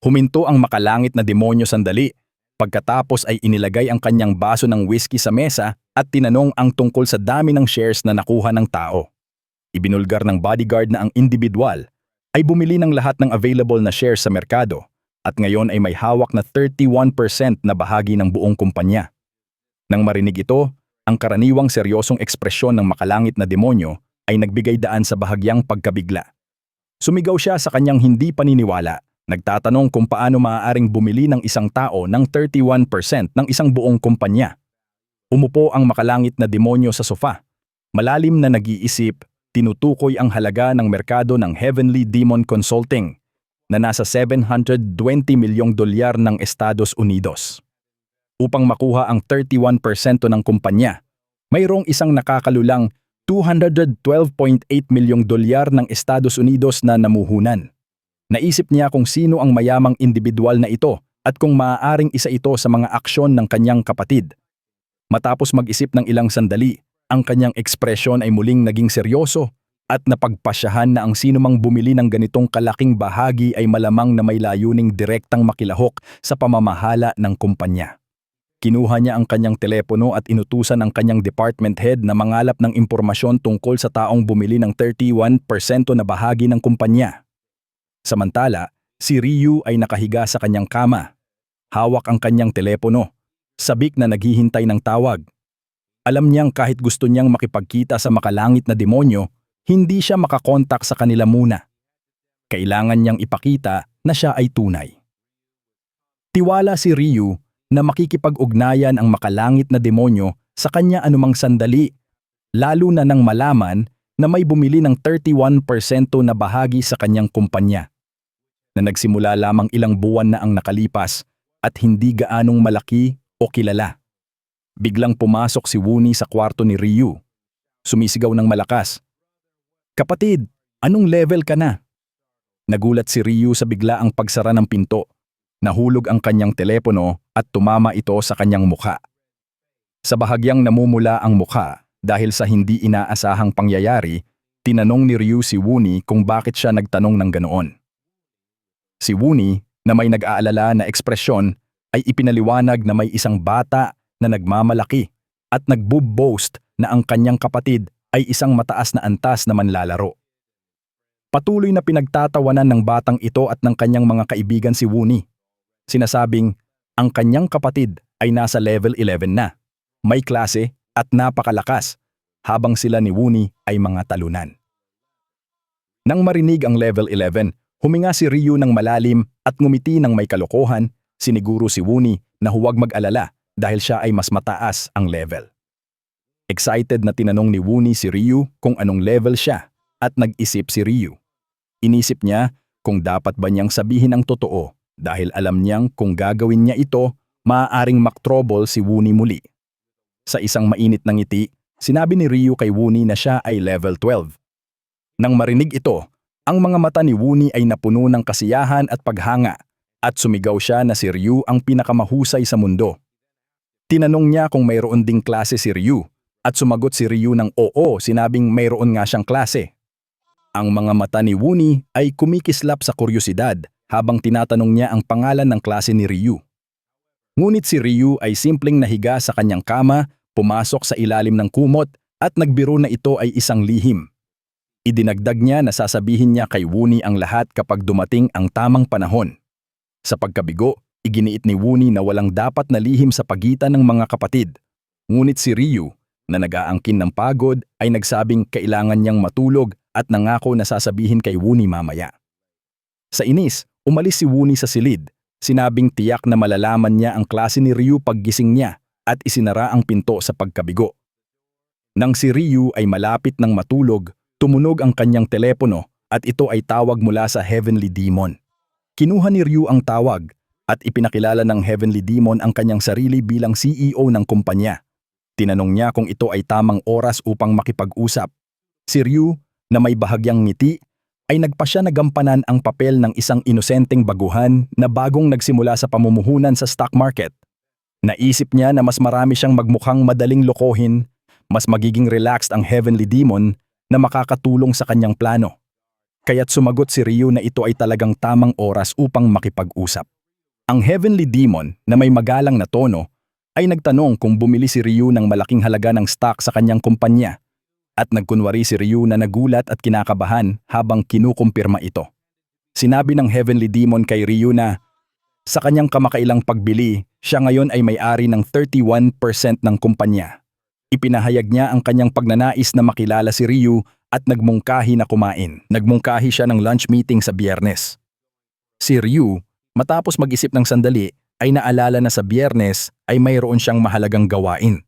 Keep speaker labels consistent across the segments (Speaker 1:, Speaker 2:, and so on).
Speaker 1: Huminto ang makalangit na demonyo sandali. Pagkatapos ay inilagay ang kanyang baso ng whiskey sa mesa at tinanong ang tungkol sa dami ng shares na nakuha ng tao. Ibinulgar ng bodyguard na ang individual ay bumili ng lahat ng available na shares sa merkado at ngayon ay may hawak na 31% na bahagi ng buong kumpanya. Nang marinig ito, ang karaniwang seryosong ekspresyon ng makalangit na demonyo ay nagbigay daan sa bahagyang pagkabigla. Sumigaw siya sa kanyang hindi paniniwala, nagtatanong kung paano maaaring bumili ng isang tao ng 31% ng isang buong kumpanya. Umupo ang makalangit na demonyo sa sofa. Malalim na nag-iisip, tinutukoy ang halaga ng merkado ng Heavenly Demon Consulting na nasa 720 milyong dolyar ng Estados Unidos. Upang makuha ang 31% ng kumpanya, mayroong isang nakakalulang 212.8 milyong dolyar ng Estados Unidos na namuhunan. Naisip niya kung sino ang mayamang individual na ito at kung maaaring isa ito sa mga aksyon ng kanyang kapatid. Matapos mag-isip ng ilang sandali, ang kanyang ekspresyon ay muling naging seryoso at napagpasyahan na ang sinumang bumili ng ganitong kalaking bahagi ay malamang na may layuning direktang makilahok sa pamamahala ng kumpanya. Kinuha niya ang kanyang telepono at inutusan ang kanyang department head na mangalap ng impormasyon tungkol sa taong bumili ng 31% na bahagi ng kumpanya. Samantala, si Ryu ay nakahiga sa kanyang kama. Hawak ang kanyang telepono. Sabik na naghihintay ng tawag. Alam niyang kahit gusto niyang makipagkita sa makalangit na demonyo, hindi siya makakontak sa kanila muna. Kailangan niyang ipakita na siya ay tunay. Tiwala si Ryu na makikipag-ugnayan ang makalangit na demonyo sa kanya anumang sandali, lalo na nang malaman na may bumili ng 31% na bahagi sa kanyang kumpanya. Na nagsimula lamang ilang buwan na ang nakalipas at hindi gaanong malaki o kilala. Biglang pumasok si Woonie sa kwarto ni Ryu. Sumisigaw ng malakas. Kapatid, anong level ka na? Nagulat si Ryu sa biglaang pagsara ng pinto. Nahulog ang kanyang telepono at tumama ito sa kanyang mukha. Sa bahagyang namumula ang mukha dahil sa hindi inaasahang pangyayari, tinanong ni Ryu si Woonie kung bakit siya nagtanong ng ganoon. Si Woonie, na may nag-aalala na ekspresyon, ay ipinaliwanag na may isang bata na nagmamalaki at nagbo-boast na ang kanyang kapatid ay isang mataas na antas na manlalaro. Patuloy na pinagtatawanan ng batang ito at ng kanyang mga kaibigan si Woonie. Sinasabing, ang kanyang kapatid ay nasa level 11 na, may klase at napakalakas, habang sila ni Woonie ay mga talunan. Nang marinig ang level 11, huminga si Ryu ng malalim at ngumiti ng may kalokohan, siniguro si Woonie na huwag mag-alala dahil siya ay mas mataas ang level. Excited na tinanong ni Woonie si Ryu kung anong level siya at nag-isip si Ryu. Inisip niya kung dapat ba niyang sabihin ang totoo dahil alam niyang kung gagawin niya ito, maaaring maktrobol si Woonie muli. Sa isang mainit na ngiti, sinabi ni Ryu kay Woonie na siya ay level 12. Nang marinig ito, ang mga mata ni Woonie ay napuno ng kasiyahan at paghanga at sumigaw siya na si Ryu ang pinakamahusay sa mundo. Tinanong niya kung mayroon ding klase si Ryu at sumagot si Ryu ng oo sinabing mayroon nga siyang klase. Ang mga mata ni Woonie ay kumikislap sa kuryosidad habang tinatanong niya ang pangalan ng klase ni Ryu. Ngunit si Ryu ay simpleng nahiga sa kanyang kama, pumasok sa ilalim ng kumot at nagbiro na ito ay isang lihim. Idinagdag niya na sasabihin niya kay Woonie ang lahat kapag dumating ang tamang panahon. Sa pagkabigo, iginiit ni Woonie na walang dapat na lihim sa pagitan ng mga kapatid. Ngunit si Ryu, na nag-aangkin ng pagod, ay nagsabing kailangan niyang matulog at nangako na sasabihin kay Woonie mamaya. Sa inis, umalis si Woonie sa silid. Sinabing tiyak na malalaman niya ang klase ni Ryu paggising niya at isinara ang pinto sa pagkabigo. Nang si Ryu ay malapit ng matulog, tumunog ang kanyang telepono at ito ay tawag mula sa Heavenly Demon. Kinuha ni Ryu ang tawag at ipinakilala ng Heavenly Demon ang kanyang sarili bilang CEO ng kumpanya. Tinanong niya kung ito ay tamang oras upang makipag-usap. Si Ryu, na may bahagyang ngiti, ay nagpasya na gampanan ang papel ng isang inosenteng baguhan na bagong nagsimula sa pamumuhunan sa stock market. Naisip niya na mas marami siyang magmukhang madaling lokohin, mas magiging relaxed ang Heavenly Demon na makakatulong sa kanyang plano. Kaya't sumagot si Ryu na ito ay talagang tamang oras upang makipag-usap. Ang Heavenly Demon na may magalang na tono ay nagtanong kung bumili si Ryu ng malaking halaga ng stock sa kanyang kumpanya at nagkunwari si Ryu na nagulat at kinakabahan habang kinukumpirma ito. Sinabi ng Heavenly Demon kay Ryu na sa kanyang kamakailang pagbili, siya ngayon ay may-ari ng 31% ng kumpanya. Ipinahayag niya ang kanyang pagnanais na makilala si Ryu at nagmungkahi na kumain. Nagmungkahi siya ng lunch meeting sa biyernes. Si Ryu, matapos mag-isip ng sandali, ay naalala na sa biyernes ay mayroon siyang mahalagang gawain.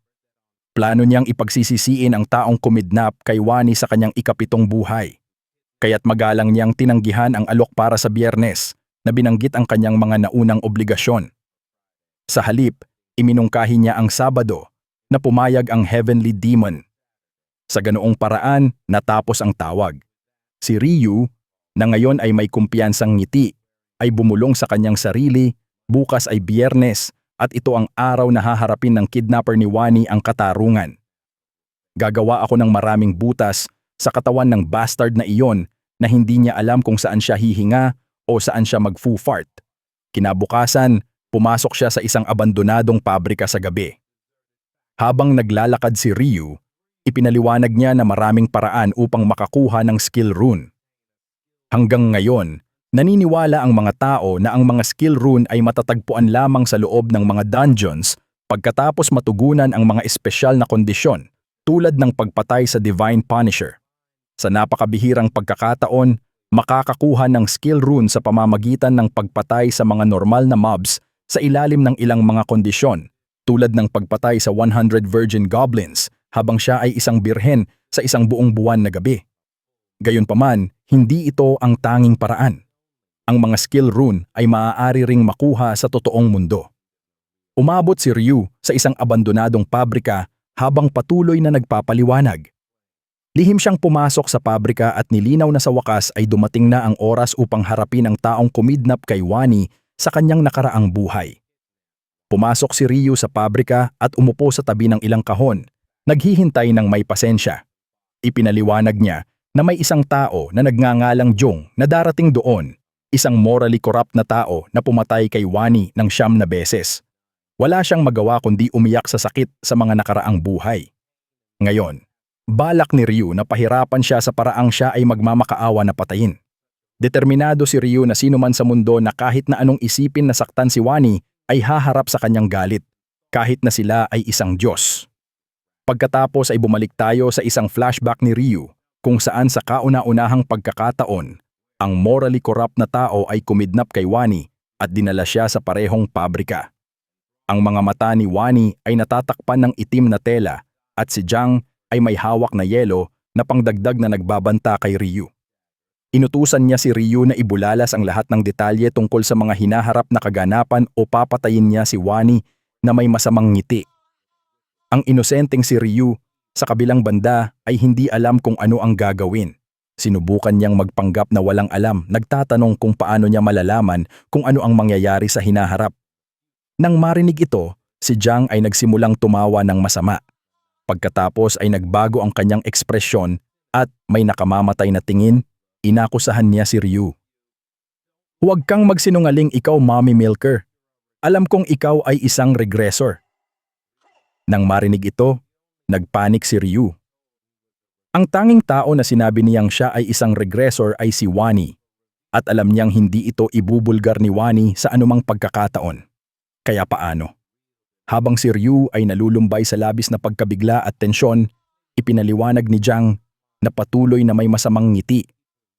Speaker 1: Plano niyang ipagsisisiin ang taong kumidnap kay Wani sa kanyang ikapitong buhay. Kaya't magalang niyang tinanggihan ang alok para sa biyernes na binanggit ang kanyang mga naunang obligasyon. Sa halip, iminungkahi niya ang Sabado na pumayag ang Heavenly Demon. Sa ganoong paraan, natapos ang tawag. Si Ryu, na ngayon ay may kumpiyansang ngiti, ay bumulong sa kanyang sarili, bukas ay biyernes at ito ang araw na haharapin ng kidnapper ni Wani ang katarungan. Gagawa ako ng maraming butas sa katawan ng bastard na iyon na hindi niya alam kung saan siya hihinga o saan siya mag-foo-fart. Kinabukasan, pumasok siya sa isang abandonadong pabrika sa gabi. Habang naglalakad si Ryu, ipinaliwanag niya na maraming paraan upang makakuha ng skill rune. Hanggang ngayon, naniniwala ang mga tao na ang mga skill rune ay matatagpuan lamang sa loob ng mga dungeons pagkatapos matugunan ang mga espesyal na kondisyon tulad ng pagpatay sa Divine Punisher. Sa napakabihirang pagkakataon, makakakuha ng skill rune sa pamamagitan ng pagpatay sa mga normal na mobs sa ilalim ng ilang mga kondisyon tulad ng pagpatay sa 100 virgin goblins habang siya ay isang birhen sa isang buong buwan na gabi. Gayunpaman, hindi ito ang tanging paraan. Ang mga skill rune ay maaari ring makuha sa totoong mundo. Umabot si Ryu sa isang abandonadong pabrika habang patuloy na nagpapaliwanag. Lihim siyang pumasok sa pabrika at nilinaw na sa wakas ay dumating na ang oras upang harapin ang taong kumidnap kay Wani sa kanyang nakaraang buhay. Pumasok si Ryu sa pabrika at umupo sa tabi ng ilang kahon, naghihintay ng may pasensya. Ipinaliwanag niya na may isang tao na nagngangalang Jong na darating doon, isang morally corrupt na tao na pumatay kay Wani ng siyam na beses. Wala siyang magawa kundi umiyak sa sakit sa mga nakaraang buhay. Ngayon, balak ni Ryu na pahirapan siya sa paraang siya ay magmamakaawa na patayin. Determinado si Ryu na sino man sa mundo na kahit na anong isipin na saktan si Wani ay haharap sa kanyang galit, kahit na sila ay isang Diyos. Pagkatapos ay bumalik tayo sa isang flashback ni Ryu kung saan sa kauna-unahang pagkakataon, ang morally corrupt na tao ay kumidnap kay Wani at dinala siya sa parehong pabrika. Ang mga mata ni Wani ay natatakpan ng itim na tela at si Jiang ay may hawak na yelo na pangdagdag na nagbabanta kay Ryu. Inutusan niya si Ryu na ibulalas ang lahat ng detalye tungkol sa mga hinaharap na kaganapan o papatayin niya si Wani na may masamang ngiti. Ang inosenteng si Ryu sa kabilang banda ay hindi alam kung ano ang gagawin. Sinubukan niyang magpanggap na walang alam, nagtatanong kung paano niya malalaman kung ano ang mangyayari sa hinaharap. Nang marinig ito, si Jiang ay nagsimulang tumawa ng masama. Pagkatapos ay nagbago ang kanyang ekspresyon at may nakamamatay na tingin, inakusahan niya si Ryu. Huwag kang magsinungaling ikaw, Mommy Milker. Alam kong ikaw ay isang regressor. Nang marinig ito, nagpanik si Ryu. Ang tanging tao na sinabi niyang siya ay isang regressor ay si Wani at alam niyang hindi ito ibubulgar ni Wani sa anumang pagkakataon. Kaya paano? Habang si Ryu ay nalulumbay sa labis na pagkabigla at tensyon, ipinaliwanag ni Jiang na patuloy na may masamang ngiti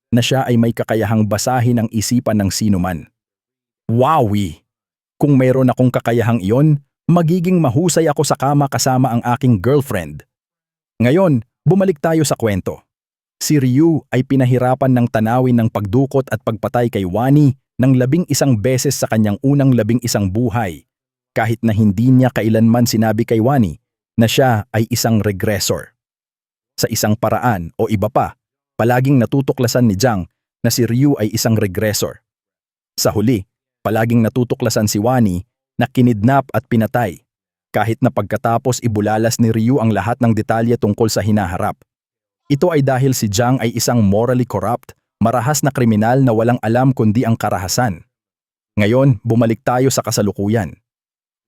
Speaker 1: na siya ay may kakayahang basahin ang isipan ng sinuman. Wowie! Kung mayroon akong kakayahang iyon, magiging mahusay ako sa kama kasama ang aking girlfriend. Ngayon, bumalik tayo sa kwento. Si Ryu ay pinahirapan ng tanawin ng pagdukot at pagpatay kay Wani ng labing isang beses sa kanyang unang labing isang buhay, kahit na hindi niya kailanman sinabi kay Wani na siya ay isang regressor. Sa isang paraan o iba pa, palaging natutuklasan ni Jiang na si Ryu ay isang regressor. Sa huli, palaging natutuklasan si Wani na kinidnap at pinatay, kahit na pagkatapos ibulalas ni Ryu ang lahat ng detalye tungkol sa hinaharap. Ito ay dahil si Jiang ay isang morally corrupt, Marahas na kriminal na walang alam kundi ang karahasan. Ngayon, bumalik tayo sa kasalukuyan.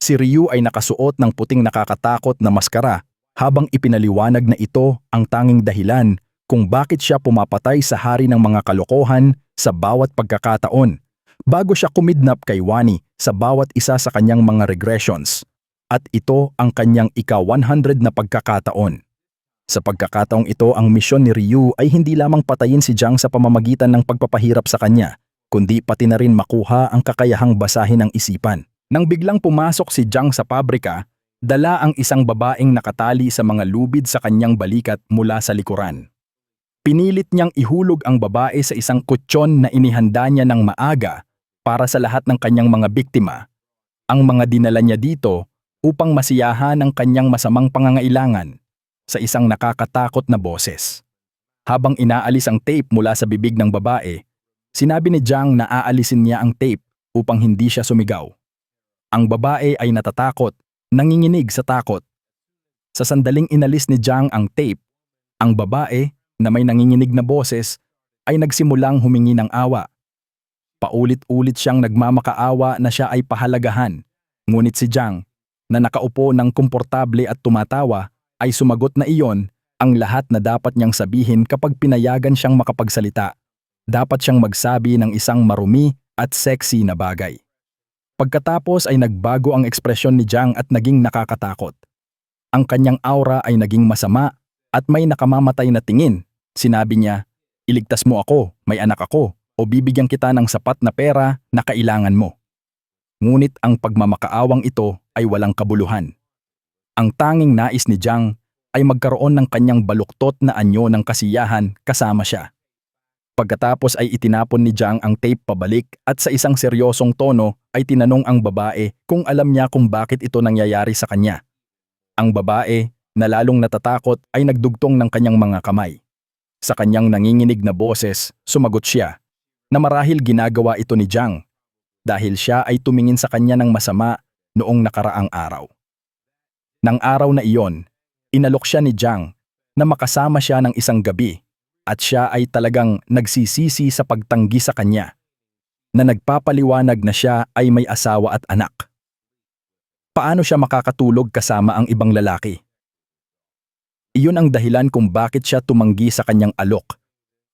Speaker 1: Si Ryu ay nakasuot ng puting nakakatakot na maskara habang ipinaliwanag na ito ang tanging dahilan kung bakit siya pumapatay sa hari ng mga kalokohan sa bawat pagkakataon bago siya kumidnap kay Wani sa bawat isa sa kanyang mga regressions. At ito ang kanyang ika-100 na pagkakataon. Sa pagkakataong ito, ang misyon ni Ryu ay hindi lamang patayin si Jiang sa pamamagitan ng pagpapahirap sa kanya, kundi pati na rin makuha ang kakayahang basahin ng isipan. Nang biglang pumasok si Jiang sa pabrika, dala ang isang babaeng nakatali sa mga lubid sa kanyang balikat mula sa likuran. Pinilit niyang ihulog ang babae sa isang kutsyon na inihanda niya ng maaga para sa lahat ng kanyang mga biktima. Ang mga dinala niya dito upang masiyahan ang kanyang masamang pangangailangan sa isang nakakatakot na boses. Habang inaalis ang tape mula sa bibig ng babae, sinabi ni Jiang na aalisin niya ang tape upang hindi siya sumigaw. Ang babae ay natatakot, nanginginig sa takot. Sa sandaling inalis ni Jiang ang tape, ang babae na may nanginginig na boses ay nagsimulang humingi ng awa. Paulit-ulit siyang nagmamakaawa na siya ay pahalagahan, ngunit si Jiang, na nakaupo ng komportable at tumatawa, ay sumagot na iyon ang lahat na dapat niyang sabihin kapag pinayagan siyang makapagsalita. Dapat siyang magsabi ng isang marumi at sexy na bagay. Pagkatapos ay nagbago ang ekspresyon ni Jiang at naging nakakatakot. Ang kanyang aura ay naging masama at may nakamamatay na tingin. Sinabi niya, iligtas mo ako, may anak ako, o bibigyan kita ng sapat na pera na kailangan mo. Ngunit ang pagmamakaawang ito ay walang kabuluhan. Ang tanging nais ni Jiang ay magkaroon ng kanyang baluktot na anyo ng kasiyahan kasama siya. Pagkatapos ay itinapon ni Jiang ang tape pabalik at sa isang seryosong tono ay tinanong ang babae kung alam niya kung bakit ito nangyayari sa kanya. Ang babae, na lalong natatakot ay nagdugtong ng kanyang mga kamay. Sa kanyang nanginginig na boses, sumagot siya na marahil ginagawa ito ni Jiang dahil siya ay tumingin sa kanya ng masama noong nakaraang araw. Nang araw na iyon, inalok siya ni Jiang na makasama siya ng isang gabi at siya ay talagang nagsisisi sa pagtanggi sa kanya na nagpapaliwanag na siya ay may asawa at anak. Paano siya makakatulog kasama ang ibang lalaki? Iyon ang dahilan kung bakit siya tumanggi sa kanyang alok,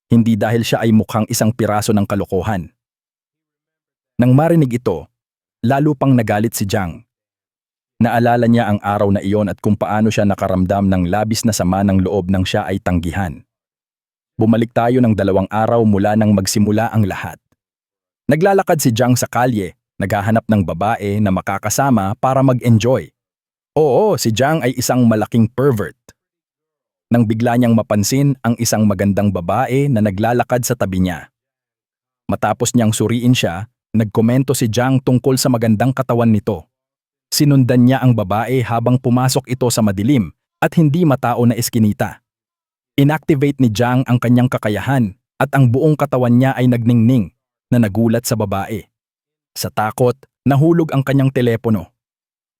Speaker 1: hindi dahil siya ay mukhang isang piraso ng kalokohan. Nang marinig ito, lalo pang nagalit si Jiang. Naalala niya ang araw na iyon at kung paano siya nakaramdam ng labis na sama ng loob nang siya ay tanggihan. Bumalik tayo ng dalawang araw mula nang magsimula ang lahat. Naglalakad si Jiang sa kalye, naghahanap ng babae na makakasama para mag-enjoy. Oo, si Jiang ay isang malaking pervert. Nang bigla niyang mapansin ang isang magandang babae na naglalakad sa tabi niya. Matapos niyang suriin siya, nagkomento si Jiang tungkol sa magandang katawan nito. Sinundan niya ang babae habang pumasok ito sa madilim at hindi matao na eskinita. Inactivate ni Jiang ang kanyang kakayahan at ang buong katawan niya ay nagningning na nagulat sa babae. Sa takot, nahulog ang kanyang telepono.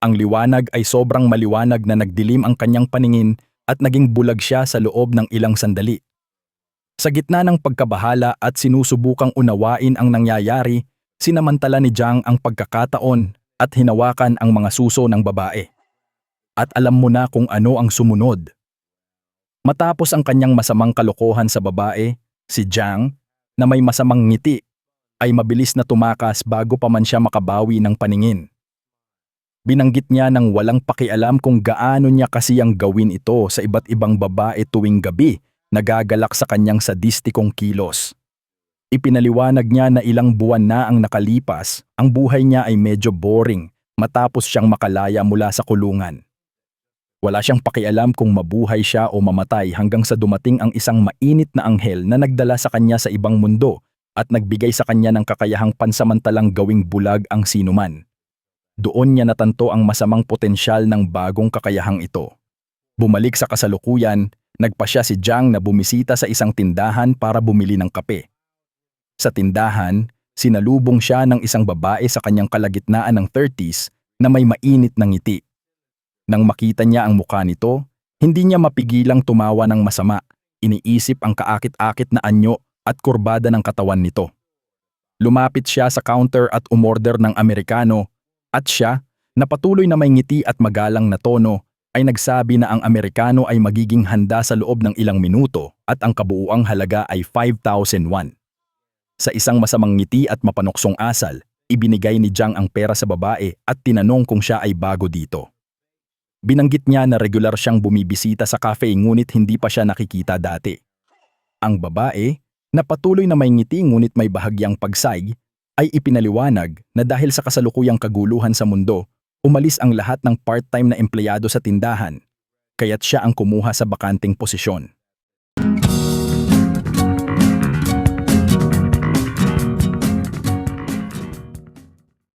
Speaker 1: Ang liwanag ay sobrang maliwanag na nagdilim ang kanyang paningin at naging bulag siya sa loob ng ilang sandali. Sa gitna ng pagkabahala at sinusubukang unawain ang nangyayari, sinamantala ni Jiang ang pagkakataon at hinawakan ang mga suso ng babae. At alam mo na kung ano ang sumunod. Matapos ang kanyang masamang kalokohan sa babae, si Jiang, na may masamang ngiti, ay mabilis na tumakas bago pa man siya makabawi ng paningin. Binanggit niya ng walang pakialam kung gaano niya kasiyang gawin ito sa iba't ibang babae tuwing gabi nagagalak sa kanyang sadistikong kilos. Ipinaliwanag niya na ilang buwan na ang nakalipas, ang buhay niya ay medyo boring matapos siyang makalaya mula sa kulungan. Wala siyang pakialam kung mabuhay siya o mamatay hanggang sa dumating ang isang mainit na anghel na nagdala sa kanya sa ibang mundo at nagbigay sa kanya ng kakayahang pansamantalang gawing bulag ang sinuman. Doon niya natanto ang masamang potensyal ng bagong kakayahang ito. Bumalik sa kasalukuyan, nagpa siya si Jiang na bumisita sa isang tindahan para bumili ng kape. Sa tindahan, sinalubong siya ng isang babae sa kanyang kalagitnaan ng 30s na may mainit na ngiti. Nang makita niya ang mukha nito, hindi niya mapigilang tumawa ng masama. Iniisip ang kaakit-akit na anyo at kurbada ng katawan nito. Lumapit siya sa counter at umorder ng Amerikano at siya, na patuloy na may ngiti at magalang na tono, ay nagsabi na ang Amerikano ay magiging handa sa loob ng ilang minuto at ang kabuuang halaga ay 5,001. Sa isang masamang ngiti at mapanuksong asal, ibinigay ni Jiang ang pera sa babae at tinanong kung siya ay bago dito. Binanggit niya na regular siyang bumibisita sa cafe ngunit hindi pa siya nakikita dati. Ang babae, na patuloy na may ngiti ngunit may bahagyang pagsaig, ay ipinaliwanag na dahil sa kasalukuyang kaguluhan sa mundo, umalis ang lahat ng part-time na empleyado sa tindahan, kaya't siya ang kumuha sa bakanting posisyon.